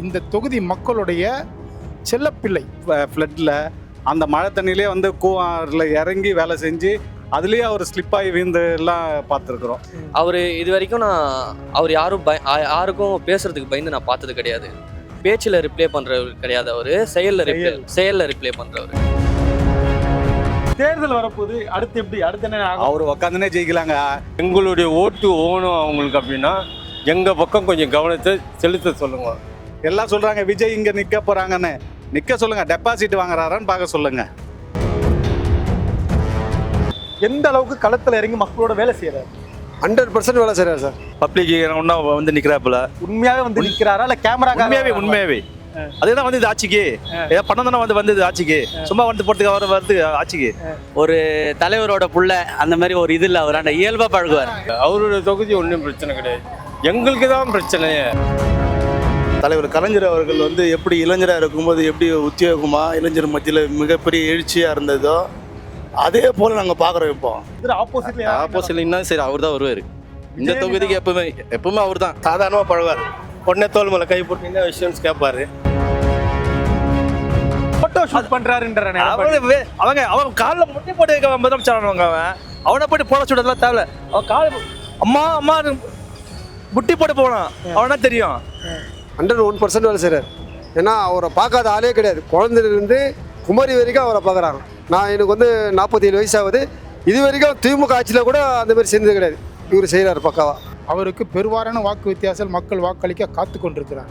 இந்த தொகுதி மக்களுடைய செல்லப்பிள்ளை. ஃப்ளட்டில் அந்த மழை தண்ணியிலே வந்து கூவாரில் இறங்கி வேலை செஞ்சு அதுலேயே அவர் ஸ்லிப் ஆகி வீழ்ந்து எல்லாம் பார்த்துருக்குறோம். அவர் இது வரைக்கும் நான் அவர் யாரும் பய யாருக்கும் பேசுறதுக்கு பயந்து நான் பார்த்தது கிடையாது. பேச்சில் ரிப்ளை பண்ணுறவர் கிடையாது அவர் செயலில் ரிப்ளை செயலில் ரிப்ளை பண்ணுறவர் தேர்தல் வரப்போகுது அடுத்து எப்படி அடுத்து என்ன ஆகும்? அவர் உக்காந்துனே ஜெயிக்கலாங்க. எங்களுடைய ஓட்டு ஓணும் அவங்களுக்கு அப்படின்னா எங்கள் பக்கம் கொஞ்சம் கவனத்தை செலுத்த சொல்லுங்க. எல்லாம் சொல்கிறாங்க விஜய் இங்கே நிற்க போகிறாங்கன்னு நிற்க சொல்லுங்கள் டெபாசிட் வாங்குறாரான்னு பார்க்க சொல்லுங்கள் எந்த அளவுக்கு களத்துல இறங்கி மக்களோட வேலை செய்யறாரு? ஹண்ட்ரட் பர்சன்ட் வேலை செய்கிறார் சார். பப்ளிக் ஒன்றா வந்து நிற்கிறாப்புல உண்மையாவே வந்து நிக்கிறாரா இல்ல கேமரா உண்மையாவே உண்மையாவே. அதுதான் வந்து இது ஆட்சிக்கு. ஏதோ பணம் தானே வந்து வந்தது ஆட்சிக்கு. சும்மா வந்து போறதுக்கு அவர் வருது ஆட்சிக்கு. ஒரு தலைவரோட புள்ள அந்த மாதிரி ஒரு இது இல்லை அவர் அந்த இயல்பா பழகுவார். அவருடைய தொகுதி ஒன்றும் பிரச்சனை கிடையாது. எங்களுக்கு தான் பிரச்சனையே. தலைவர் கலைஞர் அவர்கள் வந்து எப்படி இளைஞராக இருக்கும்போது எப்படி உத்தியோகமா இளைஞர் மத்தியில் மிகப்பெரிய எழுச்சியாக இருந்ததோ அதே போல் நாங்கள் பார்க்குறோம் இப்போ. ஆப்போசிட்ல ஆப்போசிட்னா சரி அவர் தான் வருவார். இந்த தொகுதிக்கு எப்பவுமே எப்பவுமே அவர் தான் சாதாரணமாக பழகுவார். உடனே தோல் மேலே கை போட்டு என்ன விஷயம்னு கேட்பாரு. போட்டோ ஷூட் பண்றாருன்ற அவங்க அவங்க அவன் காலில் முட்டி போட்டு முதலமைச்சர் அவங்க அவன். அவனை போட்டு போட சொல்றதுலாம் தேவை அவன் கால அம்மா அம்மா முட்டி போட்டு போனான். அவனா தெரியும்? ஹண்ட்ரட் ஒன் பர்சன்ட் வேலை செய்கிறார் ஏன்னா அவரை பார்க்காத ஆளே கிடையாது. குழந்தையிலேருந்து குமரி வரைக்கும் அவரை பார்க்குறாங்க நான் எனக்கு வந்து நாற்பத்தி ஏழு வயசாகுது. இது வரைக்கும் திமுக ஆட்சியில் கூட அந்த மாதிரி செஞ்சது கிடையாது. இவர் செய்கிறார் பக்காவா. அவருக்கு பெருவாரான வாக்கு வித்தியாசம் மக்கள் வாக்களிக்க காத்து கொண்டிருக்கிறார்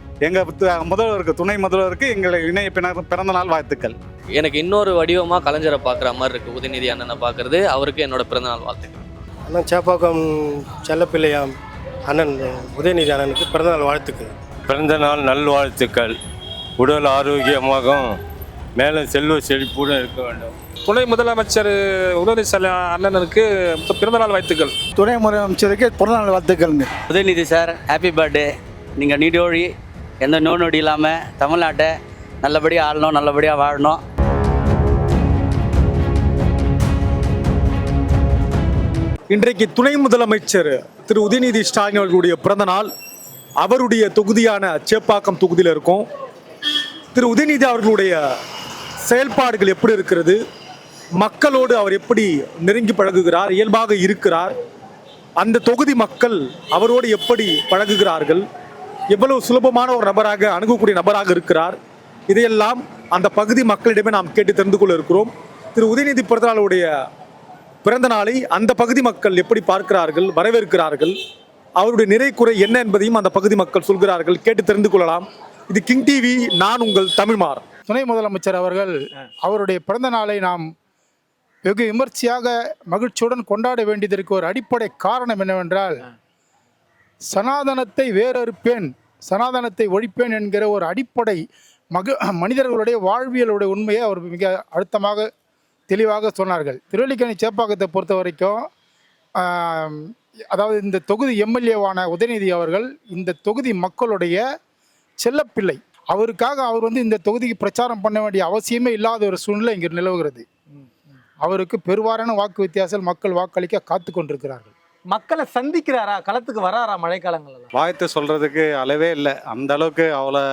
எங்கள் முதல்வருக்கு துணை முதல்வருக்கு எங்களை இணைய பிறந்த நாள் வாழ்த்துக்கள். எனக்கு இன்னொரு வடிவமாக கலைஞரை பார்க்குற மாதிரி இருக்கு. உதயநிதி அண்ணனை பார்க்கறது. அவருக்கு என்னோட பிறந்தநாள் வாழ்த்துக்கள். அண்ணன் சேப்பாக்கம் செல்லப்பிள்ளையாம் அண்ணன் உதயநிதி அண்ணனுக்கு பிறந்தநாள் வாழ்த்துக்கள். பிறந்த நாள் நல்வாழ்த்துக்கள். உடல் ஆரோக்கியமாகவும் மேலே செல்வ செழிப்புடன் இருக்க வேண்டும். துணை முதலமைச்சர் உதயநிதி ஸ்டாலின் அண்ணனுக்கு பிறந்தநாள் வாழ்த்துக்கள். துணை முதலமைச்சருக்கு பிறந்தநாள் வாழ்த்துக்கள்ங்க. உதயநிதி சார் ஹாப்பி பர்த்டே நீங்கள் நீடோழி எந்த நோய் நொடி இல்லாமல் தமிழ்நாட்டை நல்லபடியாக ஆளணும் நல்லபடியாக வாழணும். இன்றைக்கு துணை முதலமைச்சர் திரு உதயநிதி ஸ்டாலின் அவர்களுடைய பிறந்த நாள். அவருடைய தொகுதியான சேப்பாக்கம் தொகுதியில் இருக்கும். திரு உதயநிதி அவர்களுடைய செயல்பாடுகள் எப்படி இருக்கிறது? மக்களோடு அவர் எப்படி நெருங்கி பழகுகிறார்? இயல்பாக இருக்கிறார். அந்த தொகுதி மக்கள் அவரோடு எப்படி பழகுகிறார்கள்? எவ்வளவு சுலபமான ஒரு நபராக அணுகக்கூடிய நபராக இருக்கிறார். இதையெல்லாம் அந்த பகுதி மக்களிடமே நாம் கேட்டு தெரிந்து கொள்ள இருக்கிறோம். திரு உதயநிதி பிறந்தநாளுடைய பிறந்த நாளை அந்த பகுதி மக்கள் எப்படி பார்க்கிறார்கள் வரவேற்கிறார்கள் அவருடைய நிறை குறை என்ன என்பதையும் அந்த பகுதி மக்கள் சொல்கிறார்கள் கேட்டு தெரிந்து கொள்ளலாம். இது கிங் டிவி நான் உங்கள் தமிழ்மார் துணை முதலமைச்சர் அவர்கள் அவருடைய பிறந்த நாளை நாம் வெகு விமர்சையாக மகிழ்ச்சியுடன் கொண்டாட வேண்டியதற்கு ஒரு அடிப்படை காரணம் என்னவென்றால் சனாதனத்தை வேறறுப்பேன் சனாதனத்தை ஒழிப்பேன் என்கிற ஒரு அடிப்படை மக மனிதர்களுடைய வாழ்வியலுடைய உண்மையை அவர் மிக அழுத்தமாக தெளிவாக சொன்னார்கள். திருவல்லிக்கணி சேப்பாக்கத்தை பொறுத்த வரைக்கும் அதாவது இந்த தொகுதி எம்எல்ஏவான உதயநிதி அவர்கள் இந்த தொகுதி மக்களுடைய செல்லப்பிள்ளை. அவருக்காக அவர் வந்து இந்த தொகுதிக்கு பிரச்சாரம் பண்ண வேண்டிய அவசியமே இல்லாத ஒரு சூழ்நிலை இங்கே நிலவுகிறது. அவருக்கு பெருவாரான வாக்கு வித்தியாசத்தில் மக்கள் வாக்களிக்க காத்து கொண்டிருக்கிறார்கள் மக்களை சந்திக்கிறாரா? களத்துக்கு வராரா மழைக்காலங்கள்ல? வாழ்த்து சொல்கிறதுக்கு அளவே இல்லை. அந்த அளவுக்கு அவ்வளோ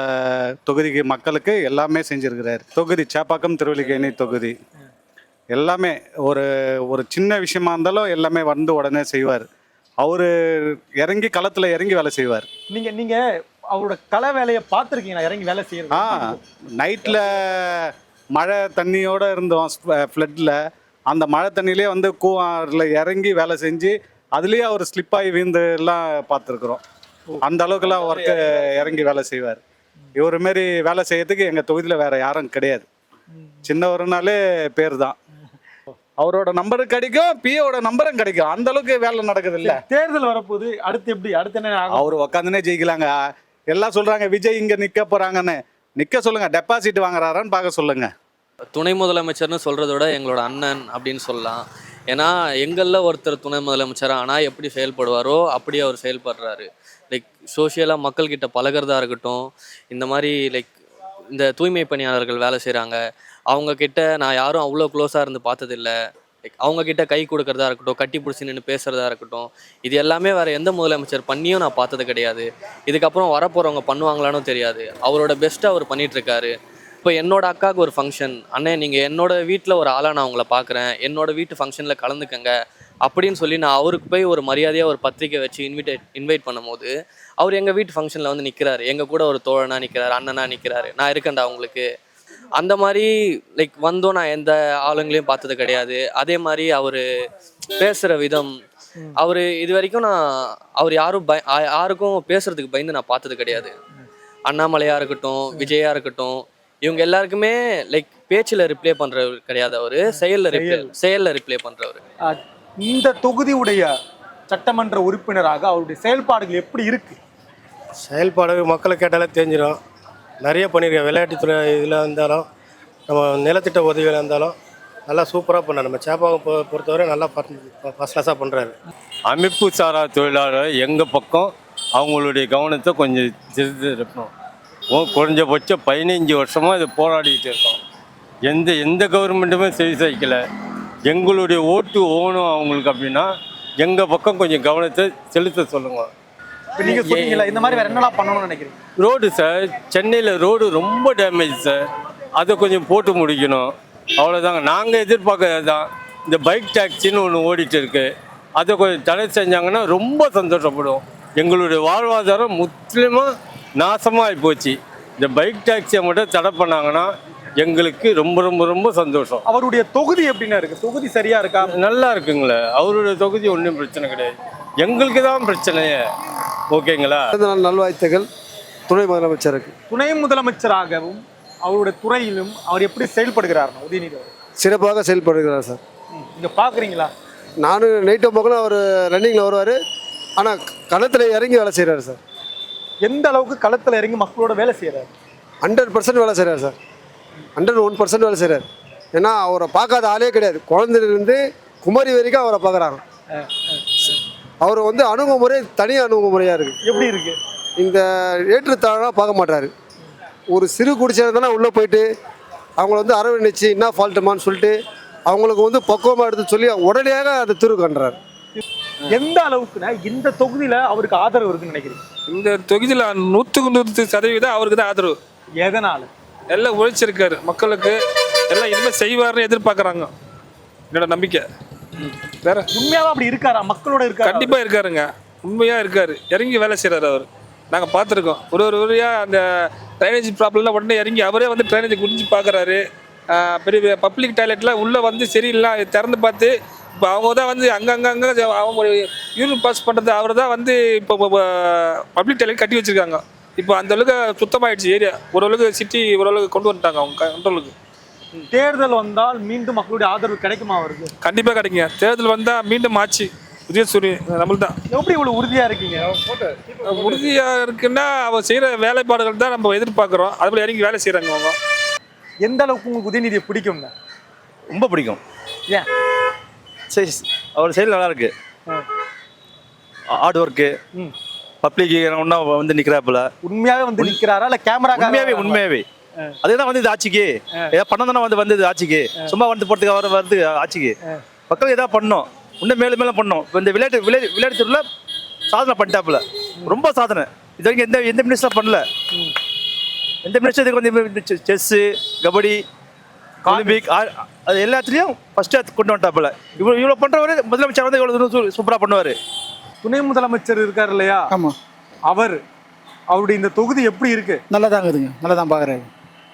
தொகுதிக்கு மக்களுக்கு எல்லாமே செஞ்சுருக்கிறார். தொகுதி சேப்பாக்கம் திருவல்லிக்கேணி தொகுதி. எல்லாமே ஒரு ஒரு சின்ன விஷயமா இருந்தாலும் எல்லாமே வந்து உடனே செய்வார். அவர் இறங்கி களத்தில் இறங்கி வேலை செய்வார். நீங்க நீங்க அவரோட கள வேலையை பார்த்துருக்கீங்களா? இறங்கி வேலை ஆ செய்யறது நைட்டில் மழை தண்ணியோடு இருந்தோம். ஃப்ளட்டில் அந்த மழை தண்ணியிலே வந்து கூவாரில் இறங்கி வேலை செஞ்சு அதுலேயே அவர் ஸ்லிப் ஆகி வீழ்ந்து எல்லாம் பார்த்துருக்குறோம். அந்த அளவுக்குலாம் ஒர்க்கு இறங்கி வேலை செய்வார். இவர் மாரி வேலை செய்யறதுக்கு எங்கள் தொகுதியில் வேற யாரும் கிடையாது. சின்னவருனாலே பேர் தான் அவரோட நம்பரும் கிடைக்கும் பிஏவோட நம்பரும் கிடைக்கும். அந்த அளவுக்கு வேலை நடக்குது இல்ல தேர்தல் வரப்போகுது. அடுத்து எப்படி? அடுத்து என்ன ஆகும்? அவர் உக்காந்துனே ஜெயிக்கலாங்க. எல்லாம் சொல்றாங்க விஜய் இங்க நிக்க போறாங்கன்னு. நிக்க சொல்லுங்க டெபாசிட் வாங்குறாரான்னு பார்க்க சொல்லுங்க. துணை முதலமைச்சர்னு சொல்கிறத விட எங்களோட அண்ணன் அப்படின்னு சொல்லலாம். ஏன்னா எங்களில் ஒருத்தர் துணை முதலமைச்சர் ஆனால் எப்படி செயல்படுவாரோ அப்படி அவர் செயல்படுறாரு. லைக் சோஷியலாக மக்கள்கிட்ட பழகிறதா இருக்கட்டும் இந்த மாதிரி லைக் இந்த தூய்மை பணியாளர்கள் வேலை செய்கிறாங்க அவங்கக்கிட்ட நான் யாரும் அவ்வளோ க்ளோஸாக இருந்து பார்த்ததில்ல. லைக் அவங்கக்கிட்ட கை கொடுக்கறதா இருக்கட்டும் கட்டி பிடிச்சி நின்று பேசுறதா இருக்கட்டும் இது எல்லாமே வேறு எந்த முதலமைச்சர் பண்ணியும் நான் பார்த்தது கிடையாது. இதுக்கப்புறம் வரப்போகிறவங்க பண்ணுவாங்களான்னு தெரியாது. அவரோட பெஸ்ட்டை அவர் பண்ணிகிட்ருக்காரு இப்போ என்னோட அக்காவுக்கு ஒரு ஃபங்க்ஷன் அண்ணே நீங்கள் என்னோட வீட்டில் ஒரு ஆளாக நான் உங்களை பார்க்குறேன் என்னோட வீட்டு ஃபங்க்ஷனில் கலந்துக்கங்க அப்படின்னு சொல்லி நான் அவருக்கு போய் ஒரு மரியாதையாக ஒரு பத்திரிக்கை வச்சு இன்விடேட் இன்வைட் பண்ணும்போது அவர் எங்கள் வீட்டு ஃபங்க்ஷனில் வந்து நிற்கிறாரு எங்கள் கூட ஒரு தோழனாக நிற்கிறாரு அண்ணனாக நிற்கிறாரு நான் இருக்கேன்டா உங்களுக்கு. அந்த மாதிரி லைக் வந்தோம். நான் எந்த ஆளுங்களையும் பார்த்தது கிடையாது. அதே மாதிரி அவர் பேசுகிற விதம் அவர் இது வரைக்கும் நான் அவர் யாரும் பய யாருக்கும் பேசுறதுக்கு பயந்து நான் பார்த்தது கிடையாது. அண்ணாமலையாக இருக்கட்டும் விஜயா இருக்கட்டும் இவங்க எல்லாருக்குமே லைக் பேச்சில் ரிப்ளை பண்றவர் கிடையாது அவர். செயலில் ரிப்ளை செயலில் ரிப்ளை பண்றவர். அஹ், இந்த தொகுதியுடைய சட்டமன்ற உறுப்பினராக அவருடைய செயல்பாடுகள் எப்படி இருக்கு? செயல்பாடு மக்களை கேட்டாலே தெரிஞ்சிடும். நிறைய பண்ணியிருக்கேன் விளையாட்டுத்துறை இதில் இருந்தாலும் நம்ம நிலத்திட்ட உதவிகள் இருந்தாலும் நல்லா சூப்பராக பண்ணார். நம்ம சேப்பாகம் பொ பொறுத்தவரை நல்லா ஃபஸ்ட் கிளாஸாக பண்ணுறாரு அமைப்பு சாரா தொழிலாளர் எங்கள் பக்கம் அவங்களுடைய கவனத்தை கொஞ்சம் திருத்தி இருக்கணும். குறைஞ்சபட்சம் பதினைஞ்சு வருஷமாக இது போராடிட்டு இருக்கோம். எந்த எந்த கவர்மெண்ட்டுமே சரி செய்யல எங்களுடைய ஓட்டு ஓணும் அவங்களுக்கு அப்படின்னா எங்கள் பக்கம் கொஞ்சம் கவனத்தை செலுத்த சொல்லுங்கள் இப்ப நீங்க சொன்னீங்களா இந்த மாதிரி வேற என்னலாம் பண்ணணும்னு நினைக்கிறீங்க? ரோடு சார் சென்னையில் ரோடு ரொம்ப டேமேஜ் சார். அதை கொஞ்சம் போட்டு முடிக்கணும். அவ்வளோதாங்க நாங்கள் எதிர்பார்க்கறது தான் இந்த பைக் டாக்ஸின்னு ஒன்று ஓடிட்டு இருக்கு அதை கொஞ்சம் தடை செஞ்சாங்கன்னா ரொம்ப சந்தோஷப்படுவோம். எங்களுடைய வாழ்வாதாரம் முற்றிலுமாக நாசமாக போச்சு. இந்த பைக் டாக்ஸியை மட்டும் தடை பண்ணாங்கன்னா எங்களுக்கு ரொம்ப ரொம்ப ரொம்ப சந்தோஷம். அவருடைய தொகுதி எப்படின்னா இருக்கு? தொகுதி சரியா இருக்கா? நல்லா இருக்குங்களே. அவருடைய தொகுதி ஒன்றும் பிரச்சனை கிடையாது. எங்களுக்கு தான் பிரச்சனையே. ஓகேங்களா? நல்வாழ்த்துக்கள். துணை முதலமைச்சருக்கு. துணை முதலமைச்சராகவும் அவருடைய துறையிலும் அவர் எப்படி செயல்படுகிறார் உதயநிதி சிறப்பாக செயல்படுகிறார் சார். இங்க பாக்குறீங்களா? நானும் நைட்டு பக்கம் அவர் ரன்னிங்கில் வருவார். ஆனால் களத்தில் இறங்கி வேலை செய்கிறாரு சார். எந்த அளவுக்கு களத்துல இறங்கி மக்களோட வேலை செய்யறாரு? ஹண்ட்ரட் பர்சன்ட் வேலை செய்கிறார் சார். ஹண்ட்ரட் ஒன் பர்சன்ட் வேலை செய்கிறார் ஏன்னா அவரை பார்க்காத ஆளே கிடையாது. குழந்தையிலிருந்து குமரி வரைக்கும் அவரை பார்க்குறாங்க. அவர் வந்து அணுகுமுறை தனி அணுகுமுறையாக இருக்குது எப்படி இருக்கு? இந்த ஏற்றுத்தாழ்வாக பார்க்க மாட்டாரு ஒரு சிறு குடிசை இருந்தாலும் உள்ளே போயிட்டு அவங்கள வந்து அரவணைச்சு என்ன ஃபால்ட்டுமான்னு சொல்லிட்டு அவங்களுக்கு வந்து பக்குவமாக எடுத்து சொல்லி உடனடியாக அதை தீர்வு காண்றாரு. எந்த அளவுக்குன்னா இந்த தொகுதியில அவருக்கு ஆதரவு இருக்குன்னு நினைக்கிறீங்க? இந்த தொகுதியில் நூற்றுக்கு நூற்று சதவீதம் அவருக்கு தான் ஆதரவு. எதனால? எல்லாம் உழைச்சிருக்காரு மக்களுக்கு எல்லாம் இனிமேல் செய்வார்னு எதிர்பார்க்குறாங்க. என்னோட நம்பிக்கை. வேற? உண்மையாவே அப்படி இருக்காரா? மக்களோட இருக்காரா கண்டிப்பாக இருக்காருங்க. உண்மையாக இருக்காரு. இறங்கி வேலை செய்கிறாரு அவர். நாங்கள் பார்த்துருக்கோம். ஒரு ஒரு வழியாக அந்த ட்ரைனேஜ் ப்ராப்ளம்லாம் உடனே இறங்கி அவரே வந்து ட்ரைனேஜ் குடிஞ்சு பார்க்குறாரு. பெரிய பப்ளிக் டாய்லெட்டில் உள்ளே வந்து சரியில்லை. திறந்து பார்த்து இப்போ அவங்க தான் வந்து அங்கங்கங்க அவங்க யூரின் பாஸ் பண்ணுறது அவர் தான் வந்து இப்போ பப்ளிக் டாய்லெட் கட்டி வச்சுருக்காங்க. இப்போ அந்த அளவுக்கு சுத்தமாயிடுச்சு ஏரியா. ஓரளவுக்கு சிட்டி ஓரளவுக்கு கொண்டு வந்துட்டாங்க அவங்க கண்ட்ரோலுக்கு தேர்தல் வந்தால் மீண்டும் மக்களுடைய ஆதரவு கிடைக்குமா அவருக்கு? கண்டிப்பாக கிடைக்குங்க. தேர்தல் வந்தால் மீண்டும் ஆட்சி உதயசூரியன் நம்மளுக்கு தான் எப்படி இவ்வளவு உறுதியா இருக்கீங்க? உறுதியாக இருக்குன்னா அவன் செய்கிற வேலைப்பாடுகள் தான் நம்ம எதிர்பார்க்குறோம். அதுபோல் இறங்கி வேலை செய்கிறாங்க அவங்க. எந்த அளவுக்கு உங்களுக்கு உதயநிதியை பிடிக்குங்க ரொம்ப பிடிக்கும். ஏன்? சரி அவர் செயல் நல்லா இருக்கு ஹார்ட் ஒர்க்கு. பப்ளிக் ஒன்றா வந்து நிற்கிறாப்புல உண்மையாவே வந்து நிக்கிறாரா இல்ல கேமரா உண்மையாவே உண்மையாவே. அதுதான் வந்து இது ஆட்சிக்கு. ஏதாவது பண்ண தானே வந்து வந்தது ஆட்சிக்கு. சும்மா வந்து போறதுக்கு அவர் வருது ஆட்சிக்கு. மக்கள் ஏதாவது பண்ணோம். இன்னும் மேலும் மேலும் பண்ணோம். இப்போ இந்த விளையாட்டு விளையாட்டு விளையாட்டு துறையில சாதனை பண்ணிட்டாப்புல. ரொம்ப சாதனை. இது வரைக்கும் எந்த எந்த மினிஸ்டர் பண்ணல. எந்த மினிஸ்டர் இதுக்கு வந்து செஸ்ஸு கபடி ஒலிம்பிக் அது எல்லாத்துலேயும் ஃபஸ்ட்டு கொண்டு வந்துட்டாப்புல இவ்வளோ இவ்வளோ பண்ணுறவரு முதலமைச்சர் வந்து இவ்வளோ சூப்பராக பண்ணுவார். துணை முதலமைச்சர் இருக்கார் இல்லையா? ஆமாம் அவர் அவருடைய இந்த தொகுதி எப்படி இருக்கு? நல்லா தான் இருக்குதுங்க நல்லா தான் பார்க்குறாரு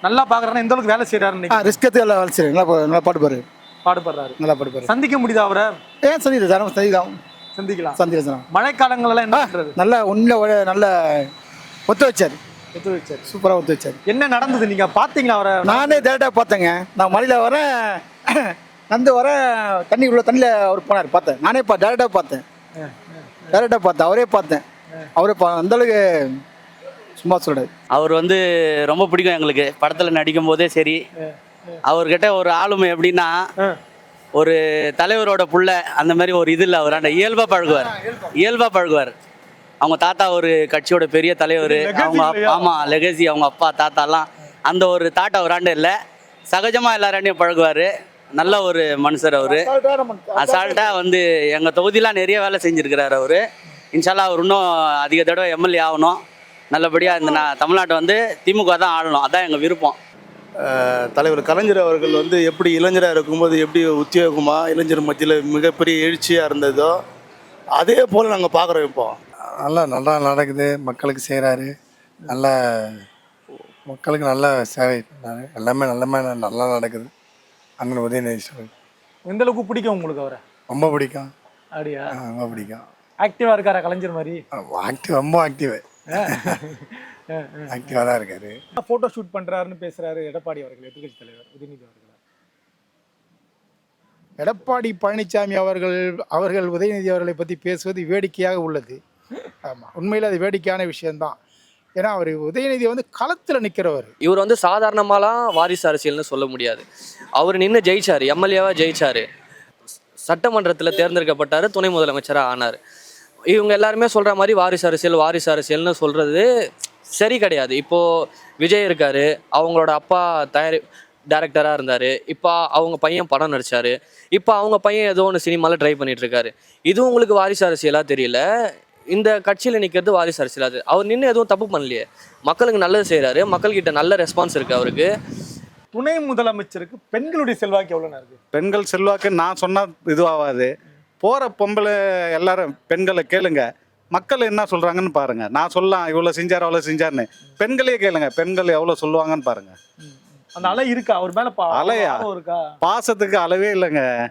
நல்லா பாக்குறாருன்னா எந்த அளவுக்கு வேலை செய்யறாருன்னு ஆ ரிஸ்க் எடுத்து நல்லா வேலை செய்கிறாரு நல்லா நல்லா பாடுப்பாரு. பாடுபடுறாரு. நல்லா பாடுப்பாரு. சந்திக்க முடியுதா அவரை? ஏன் சந்திர சார் சந்திக்கலாம். சந்திக்கலாம். சந்திர மழைக்காலங்கள் எல்லாம் என்ன பண்றது? நல்லா உண்மையில நல்ல ஒத்து வச்சார். ஒத்து வச்சாரு சூப்பராக ஒத்து வச்சார் என்ன நடந்தது? நீங்க பாத்தீங்களா அவரை? நானே டேரெக்டாக பார்த்தேங்க. நான் மலையில் வரேன் வந்து வர தண்ணி உள்ள தண்ணியில் அவர் போனார். பார்த்தேன். நானே பா டேரெக்டாக பார்த்தேன். டேரெக்டாக பார்த்தேன். அவரே பார்த்தேன். அவரே பா அந்த அளவுக்கு சும்மா சொல்கிறார் அவர் வந்து ரொம்ப பிடிக்கும் எங்களுக்கு. படத்தில் நடிக்கும் போதே சரி. அவர்கிட்ட ஒரு ஆளுமை எப்படின்னா ஒரு தலைவரோட புள்ள அந்த மாதிரி ஒரு இது இல்லை. அவர் அந்த இயல்பாக பழகுவார். இயல்பாக பழகுவார். அவங்க தாத்தா ஒரு கட்சியோட பெரிய தலைவர் அவங்க அப்- ஆமா லெகசி அவங்க அப்பா தாத்தாலாம். அந்த ஒரு தாட்டா அவராண்ட இல்லை. சகஜமாக எல்லாராண்டையும் பழகுவார். நல்ல ஒரு மனுஷர் அவர். அசால்ட்டாக வந்து எங்கள் தொகுதியெலாம் நிறைய வேலை செஞ்சுருக்கிறார் அவர். இன்ஷால்லா அவர் இன்னும் அதிக தடவை எம்எல்ஏ ஆகணும். நல்லபடியாக இந்த நா- தமிழ்நாட்டை வந்து திமுக தான் ஆளணும் அதான் எங்கள் விருப்பம். தலைவர் கலைஞர் அவர்கள் வந்து எப்படி இளைஞராக இருக்கும்போது எப்படி உத்தியோகமாக இளைஞர் மத்தியில் மிகப்பெரிய எழுச்சியாக இருந்ததோ அதே போல் நாங்கள் பார்க்குறோம் இப்போ. நல்லா நல்லா நடக்குது. மக்களுக்கு செய்கிறாரு நல்ல மக்களுக்கு நல்ல சேவை பண்ணாரு. எல்லாமே நல்லமே நல்லா நடக்குது. அண்ணன் உதயநிதி ஸ்டாலின் எந்த அளவுக்கு பிடிக்கும் உங்களுக்கு அவரை? ரொம்ப பிடிக்கும். அப்படியா? ரொம்ப பிடிக்கும். ஆக்டிவா இருக்காரா கலைஞர் மாதிரி? ஆக்டிவ் ரொம்ப ஆக்டிவ் ஆக்டிவாக தான் இருக்காரு. போட்டோ ஷூட் பண்றாருன்னு பேசுறாரு எடப்பாடி அவர்கள் எதிர்கட்சி தலைவர் உதயநிதி அவர்கள். எடப்பாடி பழனிசாமி அவர்கள் அவர்கள் உதயநிதி அவர்களை பற்றி பேசுவது வேடிக்கையாக உள்ளது. ஆமாம் உண்மையில் அது வேடிக்கையான விஷயம்தான். ஏன்னா அவர் உதயநிதி வந்து களத்தில் நிற்கிறவர் இவர் வந்து சாதாரணமாலாம் வாரிசு அரசியல்னு சொல்ல முடியாது. அவர் நின்று ஜெயிச்சார் எம்எல்ஏவாக ஜெயிச்சார். சட்டமன்றத்தில் தேர்ந்தெடுக்கப்பட்டார் துணை முதலமைச்சராக ஆனார். இவங்க எல்லாருமே சொல்கிற மாதிரி வாரிசு அரசியல் வாரிசு அரசியல்னு சொல்கிறது சரி கிடையாது. இப்போது விஜய் இருக்கார் அவங்களோட அப்பா தயாரி டேரக்டராக இருந்தார். இப்போ அவங்க பையன் படம் நடித்தார் இப்போ அவங்க பையன் ஏதோ ஒன்று சினிமாவில் ட்ரை பண்ணிகிட்ருக்காரு இது உங்களுக்கு வாரிசு அரசியலாக தெரியல? இந்த கட்சியில் நிற்கிறது வாரிசு அரசியலாது அவர் நின்று எதுவும் தப்பு பண்ணலையே. மக்களுக்கு நல்லது செய்கிறாரு மக்கள்கிட்ட நல்ல ரெஸ்பான்ஸ் இருக்குது அவருக்கு. துணை முதலமைச்சருக்கு பெண்களுடைய செல்வாக்கு எவ்வளவு இருக்கு? பெண்கள் செல்வாக்கு நான் சொன்னால் இதுவாகாது. போகிற பொம்பளை எல்லாரும் பெண்களை கேளுங்க. மக்கள் என்ன சொல்கிறாங்கன்னு பாருங்க. நான் சொல்லலாம் இவ்வளோ செஞ்சார் அவ்வளோ செஞ்சார்னு பெண்களே கேளுங்க. பெண்கள் எவ்வளோ சொல்லுவாங்கன்னு பாருங்க. அந்த அலை இருக்கா? அவர் மேல பா- அலையா? பாசத்துக்கு அளவே இல்லைங்க.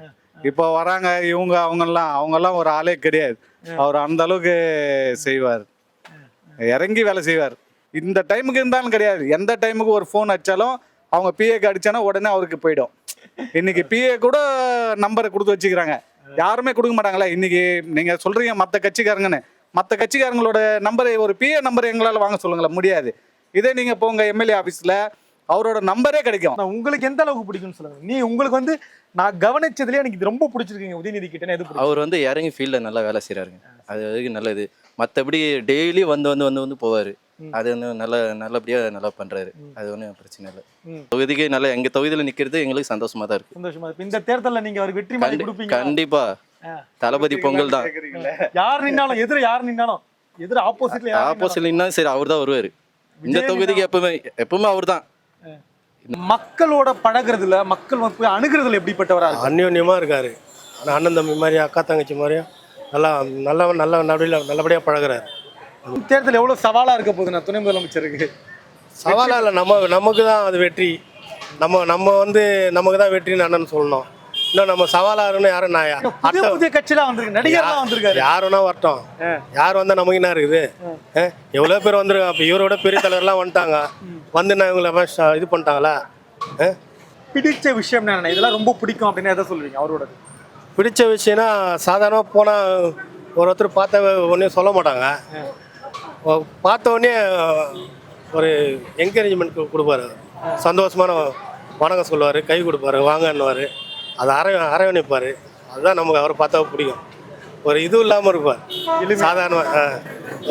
இப்போ வராங்க இவங்க அவங்கெல்லாம் அவங்கெல்லாம் ஒரு ஆளே கிடையாது. அவர் அந்த அளவுக்கு செய்வார். இறங்கி வேலை செய்வார். இந்த டைமுக்கு இருந்தாலும் கிடையாது. எந்த டைமுக்கு ஒரு ஃபோன் அடிச்சாலும் அவங்க பிஏக்கு அடிச்சானா உடனே அவருக்கு போயிடும். இன்னைக்கு பிஏ கூட நம்பரை கொடுத்து வச்சுக்கிறாங்க. யாருமே கொடுக்க மாட்டாங்களே? இன்னைக்கு நீங்க சொல்றீங்க மற்ற கட்சிக்காரங்கன்னு. மற்ற கட்சிக்காரங்களோட நம்பரை ஒரு பிஏ நம்பர் எங்களால் வாங்க சொல்லுங்களேன் முடியாது. இதே நீங்க போங்க எம்எல்ஏ ஆஃபீஸில் அவரோட நம்பரே கிடைக்கும். நான் உங்களுக்கு எந்த அளவுக்கு பிடிக்கும்னு சொல்லுங்க. நீ உங்களுக்கு வந்து நான் கவனிச்சதுலயே எனக்கு இது ரொம்ப பிடிச்சிருக்கீங்க. உதயநிதி கிட்ட எது பிடிக்கும்? அவர் வந்து இறங்கி ஃபீல்டில் நல்லா வேலை செய்கிறாருங்க அது வரைக்கும் நல்லது மற்றபடி டெய்லி வந்து வந்து வந்து வந்து போவார். அது வந்து நல்ல நல்லபடியாக நல்லா பண்ணுறாரு அது ஒன்றும் பிரச்சனை இல்லை. தொகுதிக்கு நல்லா எங்கள் தொகுதியில் நிற்கிறது எங்களுக்கு சந்தோஷமாக தான் இருக்குது சந்தோஷமா இருக்கு. இந்த தேர்தல்ல நீங்க அவருக்கு வெற்றி மாதிரி கொடுப்பீங்க கண்டிப்பாக. தளபதி பொங்கல் தான். யார் நின்னாலும் எதிர யார் நின்னாலும் எதிர ஆப்போசிட்ல நின்னாலும். ஆப்போசிட்னா சரி அவர் தான் வருவார். இந்த தொகுதிக்கு எப்பவுமே எப்பவுமே அவர் தான் மக்களோட பழகுறதுல மக்கள் வந்து போய் அணுகுறதுல எப்படிப்பட்டவரா அந்யோன்யமாக இருக்கார். ஆனால் அண்ணன் தம்பி மாதிரி அக்கா தங்கச்சி மாதிரியும் நல்லா நல்ல நல்ல நடுவில் நல்லபடியாக பழகுறாரு. தேர்தல் எவ்வளவு சவாலா இருக்க போகுது நான் துணை முதலமைச்சருக்கு? சவாலாக இல்லை நம்ம நமக்கு தான் அது வெற்றி. நம்ம நம்ம வந்து நமக்கு தான் வெற்றின்னு அண்ணன் சொல்லணும். இன்னும் நம்ம இருக்கணும் யாரும் நான் புதிய புதிய கட்சிலாம் வந்திருக்கு. நடிகர்லாம் வந்திருக்காரு. யார் வேணா வரட்டும் யார் வந்தால் நமக்கு என்ன இருக்குது? எவ்வளோ பேர் வந்துருக்காங்க அப்போ இவரோட பெரிய தலைவர்லாம் வந்துட்டாங்க. வந்து நான் இவங்களை இது பண்ணிட்டாங்களா பிடிச்ச விஷயம் என்ன இதெல்லாம் ரொம்ப பிடிக்கும் அப்படின்னு எதை சொல்லுவீங்க அவரோட பிடிச்ச விஷயம்னா சாதாரணமாக போனால் ஒரு ஒருத்தர் பார்த்த ஒன்றே சொல்ல மாட்டாங்க. பார்த்த உடனே ஒரு என்கரேஜ்மெண்ட் கொடுப்பாரு. சந்தோஷமான வணக்கம் சொல்லுவார் கை கொடுப்பாரு வாங்கன்னுவார். அதை அரை அரவணைப்பார். அதுதான் நமக்கு அவரை பார்த்தா பிடிக்கும். ஒரு இதுவும் இல்லாமல் இருப்பார். சாதாரணமாக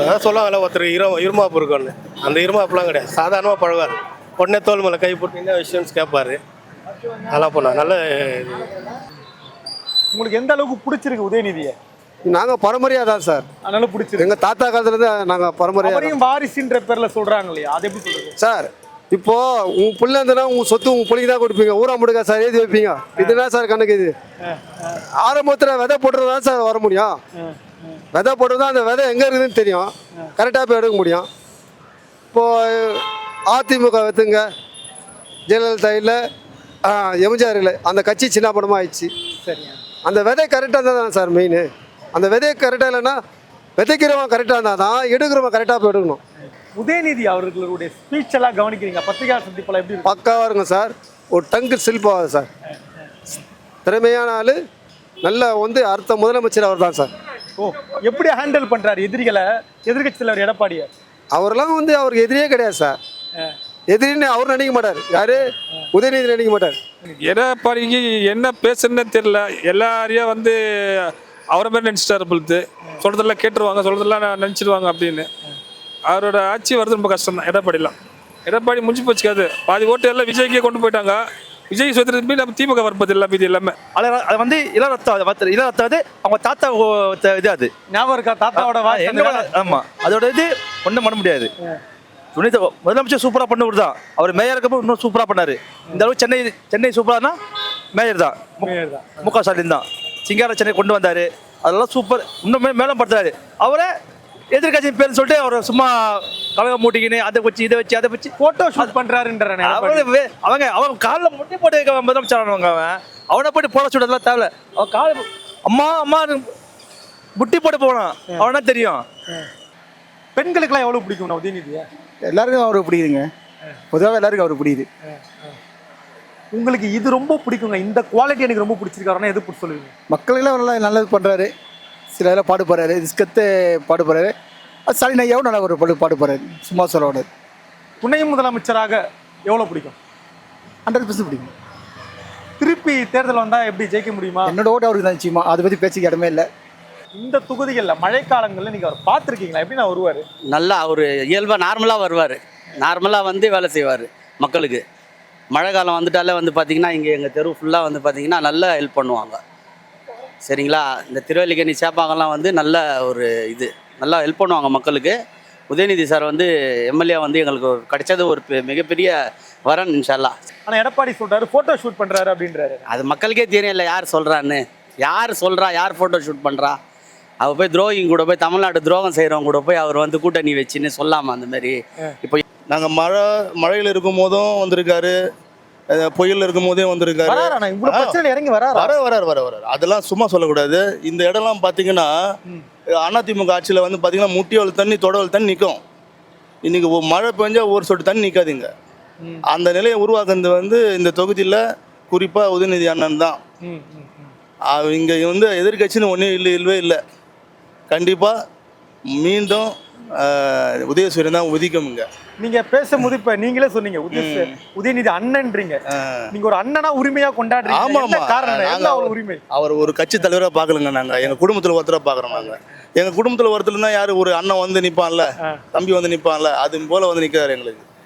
அதான் சொல்லுவாங்கல்ல ஒருத்தர் இரு இருமாப்பு இருக்கும்னு. அந்த இருமாப்புலாம் கிடையாது. சாதாரணமாக பழகுவார். உடனே தோல் மேலே கை போட்டு என்ன விஷயம்னு கேட்பாரு. அதெல்லாம் பண்ணார் நல்ல உங்களுக்கு எந்த அளவுக்கு பிடிச்சிருக்கு உதயநிதியை? நாங்கள் பரம்பரையாக தான் சார். அதனால பிடிச்சிருக்கு. எங்கள் தாத்தா காலத்துலேருந்து நாங்கள் பரம்பரையாக வாரிசுன்ற பேர்ல சொல்றாங்க இல்லையா? அது எப்படி சொல்றது? சார் இப்போ உன் பிள்ளை இருந்தனா உன் சொத்து உன் பிள்ளைக்கு தான் கொடுப்பீங்க. ஊரா முடுக்கா சார் எழுதி வைப்பீங்க. இதுனா சார் கணக்கு இது. ஆரம்பத்தில் விதை போட்டுறது தான் சார் வர முடியும். விதை போட்டுறது அந்த விதை எங்கே இருக்குதுன்னு தெரியும். கரெக்டாக போய் எடுக்க முடியும். இப்போ அதிமுக வைத்துங்க. ஜெயலலிதா இல்லை எம்ஜிஆர் இல்லை. அந்த கட்சி சின்ன படமாக ஆயிடுச்சு. சரிங்க. அந்த விதை கரெக்டாக இருந்தால் தானே சார் மெயின் அந்த விதை கரெக்டாக இல்லைன்னா விதைக்கிறவன் கரெக்டாக இருந்தால் தான் எடுக்கிறவன் கரெக்டாக போய் எடுக்கணும். உதயநிதி அவர்களுடைய ஸ்பீச் எல்லாம் கவனிக்கிறீங்க? பத்திரிகா சந்திப்பெல்லாம் எப்படி இருக்கு பக்காவாக இருக்கும் சார். ஒரு டங்கு சில்பாகாது சார். திறமையான ஆள் நல்ல வந்து அடுத்த முதலமைச்சர் அவர் தான் சார். ஓ எப்படி ஹேண்டில் பண்றாரு எதிரிகளை? எதிர்க்கட்சி தலைவர் எடப்பாடியை? அவரெல்லாம் வந்து அவருக்கு எதிரியே கிடையாது சார். எதிரின்னு அவர் நினைக்க மாட்டார். யாரு? உதயநிதி நினைக்க மாட்டார். எடப்பாடிக்கு என்ன பேசுன்னு தெரியல. எல்லாரையும் வந்து அவரை மாதிரி நினச்சிட்டாரு பொழுது சொல்கிறதெல்லாம் கேட்டுருவாங்க சொல்கிறதெல்லாம் நினச்சிடுவாங்க அப்படின்னு. அவரோட ஆட்சி வருது ரொம்ப கஷ்டம் தான் எடப்பாடிலாம். எடப்பாடி முடிஞ்சு போச்சுக்காது பாதி ஓட்டு எல்லாம் விஜய்க்கே கொண்டு போயிட்டாங்க. விஜய் சுத்திரத்து நம்ம திமுக வரப்போது எல்லாம் மீதி எல்லாமே. அது அது வந்து இளரத்தம் அது இளரத்தம் வந்து அவங்க தாத்தா ஓ- த- இது அது. ஞாபகம் இருக்கா? தாத்தாவோட ஆமா. அதோட இது ஒன்றும் பண்ண முடியாது. துணை த- முதலமைச்சர் சூப்பரா பண்ணவர் தான். அவர் மேயர் இருக்கப்போ இன்னும் சூப்பரா பண்ணாரு. இந்த அளவுக்கு சென்னை சென்னை சூப்பரானா? மேயர் தான். மு க ஸ்டாலின் தான். சிங்கார சென்னை கொண்டு வந்தாரு. அதெல்லாம் சூப்பர். இன்னும் மேலும் படுத்துறாரு. அவரை எதிர்கட்சி பேர் சொல்லிட்டு அவர் சும்மா கழகம் மூட்டிக்கின்னு அதை வச்சு இதை வச்சு அதை வச்சு போட்டோ ஷூட் பண்றாருன்ற அவங்க அவன் காலில் முட்டி போட்டு முதலமைச்சர் அவன். அவனை போட்டு போட சொல்றதுலாம் தேவை அவன் கால அம்மா அம்மா முட்டி போட்டு போனான். அவனா தெரியும். பெண்களுக்கெல்லாம் எவ்வளவு பிடிக்கும் உதயநிதியை? எல்லாருக்கும் அவருக்கு பிடிக்குதுங்க பொதுவாக எல்லாருக்கும் அவருக்கு பிடிக்குது. உங்களுக்கு இது ரொம்ப பிடிக்குங்க. இந்த குவாலிட்டி எனக்கு ரொம்ப பிடிச்சிருக்காருன்னா எது சொல்லுவீங்க மக்களுக்கெல்லாம் நல்லா நல்லது பண்ணுறாரு சில இதெல்லாம் பாடு போகிறாரு ரிஸ்கத்து பாடு போகிறாரு ஸ்டாலின் ஐயாவும் நல்லா ஒரு பாடு பாடு போகிறாரு சும்மா சொல்ல துணை முதலமைச்சராக எவ்வளவு பிடிக்கும்? ஹண்ட்ரட் பர்சன்ட் பிடிக்கும். திருப்பி தேர்தல் வந்தா எப்படி ஜெயிக்க முடியுமா? என்னோட ஓட்டு அவருக்கு தான் நிச்சயமா அதை பற்றி பேச்சுக்கு இடமே இல்லை. இந்த தொகுதிகளில் மழைக்காலங்களில் நீங்க அவர் பார்த்துருக்கீங்களா? எப்படி நான் வருவாரு? நல்லா அவர் இயல்பாக நார்மலாக வருவார். நார்மலாக வந்து வேலை செய்வார் மக்களுக்கு. மழை காலம் வந்துட்டாலே வந்து பார்த்திங்கன்னா இங்கே எங்கள் தெரு ஃபுல்லாக வந்து பார்த்திங்கன்னா நல்லா ஹெல்ப் பண்ணுவாங்க. சரிங்களா? இந்த திருவல்லிக்கணி சேப்பாங்கெல்லாம் வந்து நல்ல ஒரு இது. நல்லா ஹெல்ப் பண்ணுவாங்க மக்களுக்கு. உதயநிதி சார் வந்து எம்எல்ஏ வந்து எங்களுக்கு ஒரு கிடைச்சது ஒரு பெ- மிகப்பெரிய வரன் இன்ஷால்லா. ஆனா எடப்பாடி சொல்றாரு போட்டோ ஷூட் பண்றாரு அப்படின்றாரு. அது மக்களுக்கே தெரியல யார் சொல்கிறான்னு யார் சொல்கிறா யார் ஃபோட்டோ ஷூட் பண்ணுறா அவர் போய் துரோகிங்க கூட போய் தமிழ்நாடு துரோகம் செய்கிறவங்க கூட போய் அவர் வந்து கூட்டணி வச்சுன்னு சொல்லாமா அந்த மாதிரி. இப்போ நாங்கள் மழை மழையில் இருக்கும் போதும் வந்திருக்காரு. புயல் இருக்கும் போதே வந்திருக்காரு. இறங்கி வராரா? வர வரார் வர வரார். அதெல்லாம் சும்மா சொல்லக்கூடாது. இந்த இடம்லாம் பார்த்தீங்கன்னா அதிமுக ஆட்சியில் வந்து பார்த்தீங்கன்னா முட்டியோல் தண்ணி தொடவல் தண்ணி நிற்கும் இன்னைக்கு மழை பெஞ்சா ஒரு சொட்டு தண்ணி நிற்காதுங்க அந்த நிலையை உருவாக்குறது வந்து இந்த தொகுதியில் குறிப்பாக உதயநிதி அண்ணன் தான். இங்கே வந்து எதிர்க்கட்சின்னு ஒன்றும் இல்லை இல்லவே இல்லை. கண்டிப்பாக மீண்டும் உதயசூரியன் தான் உதிக்கும் இங்கே. நீங்க பேசும்போது இப்ப நீங்களே சொன்னீங்க உதய உதயநிதி அண்ணன்றீங்க. நீங்க ஒரு அண்ணனா உரிமையா கொண்டாடுறீங்க. ஆமா காரணம்? அவர் உரிமை? அவர் ஒரு கட்சி தலைவராக பார்க்கலங்க நாங்க. எங்க குடும்பத்துல ஒருத்தராக பார்க்குறோம் நாங்க. எங்க குடும்பத்துல ஒருத்தர் தான் யாரு? ஒரு அண்ணன் வந்து நிப்பான்ல தம்பி வந்து நிப்பான்ல அது போல வந்து நிக்கிறாரு எங்களுக்கு.